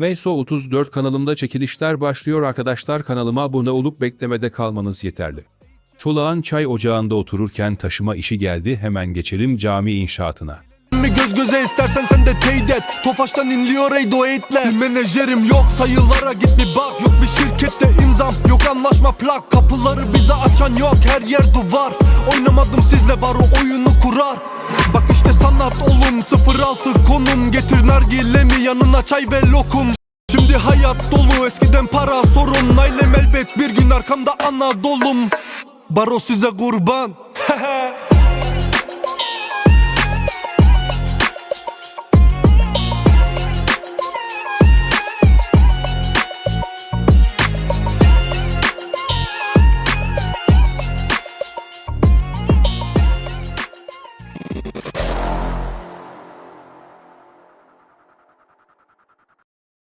Veyso 34 kanalımda çekilişler başlıyor. Arkadaşlar kanalıma abone olup beklemede kalmanız yeterli. Çolağan çay ocağında otururken taşıma işi geldi. Hemen geçelim cami inşaatına. Göz göze istersen sen de teyit Tofaş'tan inliyor ey doetler Bir menajerim yok. Sayılara git bir bak. Yok bir şirkette imzam yok. Anlaşma plak. Kapıları bize açan yok. Her yer duvar. Oynamadım sizle baro oyunu kurar olum 06 konum Getir nargilemi yanına çay ve lokum. Şimdi hayat dolu eskiden para sorun. Ailem elbet bir gün arkamda Anadolu'm. Baro size kurban